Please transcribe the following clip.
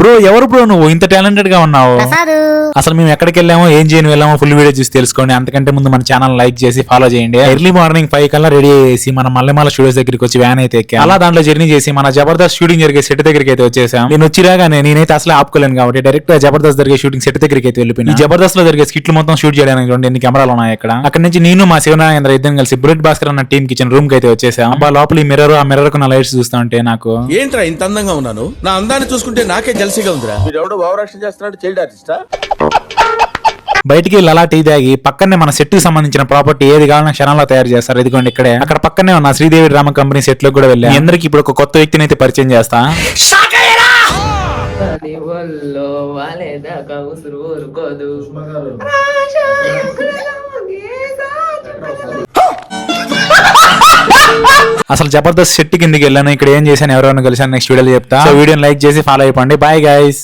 Bro ఎవరు bro నువ్వు? ఇంత టాలెంటెడ్గా ఉన్నావు అసలు మేము ఎక్కడికి వెళ్ళామో ఏం చేయని వెళ్ళామో ఫుల్ వీడియో చూసి తెలుసుకోండి. అంతకంటే ముందు మన ఛానల్ లైక్ చేసి ఫాలో చేయండి. ఎర్లీ మార్నింగ్ ఫైవ్ కల్లా రెడీ చేసి మన మల్లెమాల స్టూడియోస్ దగ్గరికి వచ్చి వ్యాన్ అయితే ఎక్కాం. అలా దాంట్లో జర్నీ చేసి మన జబర్దస్త్ షూటింగ్ జరిగే సెట్ దగ్గరికి అయితే వచ్చేసాం. నేను వచ్చి రాగానే నేనైతే అసలు ఆపుకోలేను కాబట్టి డైరెక్ట్గా జబర్దస్త్ జరిగే షూటింగ్ సెట్ దగ్గరికి అయితే వెళ్ళిపోయినా. ఈ జబర్దస్త్లో జరిగే స్కిట్లు మొత్తం షూట్ చేయడానికి రెండు ఎన్ని కెమెరాలు ఉన్నాయి ఇక్కడ అక్కడ నుంచి నేను మా శివనాగేంద్ర ఇద్దరం కలిసి బుల్లెట్ భాస్కర్ అన్న టీమ్ కిచెన్ రూమ్కి అయితే వచ్చేసాం. అబ్బా లోపల ఈ మిర్రర్ ఆ మిర్రర్కు నా లైట్స్ చూస్తా ఉంటే నాకు ఏంట్రా ఇంత అందంగా ఉన్నాను? నా అందాన్ని చూసుకుంటే నాకే జలసిగా ఉందిరా. వీడెవడో భావరక్షణ చేస్తున్నాడు చైల్డ్ ఆర్టిస్టా? బయటికి వెళ్ళి అలా టీ తాగి పక్కనే మన సెట్కి సంబంధించిన ప్రాపర్టీ ఏది కావాలన్నా క్షణాల్లో తయారు చేస్తారు. ఇదిగోండి ఇక్కడే. అక్కడ పక్కనే ఉన్న శ్రీదేవి డ్రామా కంపెనీ సెట్లో కూడా వెళ్ళి. అందరికి ఇప్పుడు ఒక కొత్త వ్యక్తిని అయితే పరిచయం చేస్తా. ఉసురు అసలు జబర్దస్త్ సెట్ కిందకి వెళ్ళాను. ఇక్కడ ఏం చేశాను ఎవరైనా కలిసాను నెక్స్ట్ వీడియోలో చెప్తా. సో వీడియోని లైక్ చేసి ఫాలో అయిపోండి. Bye guys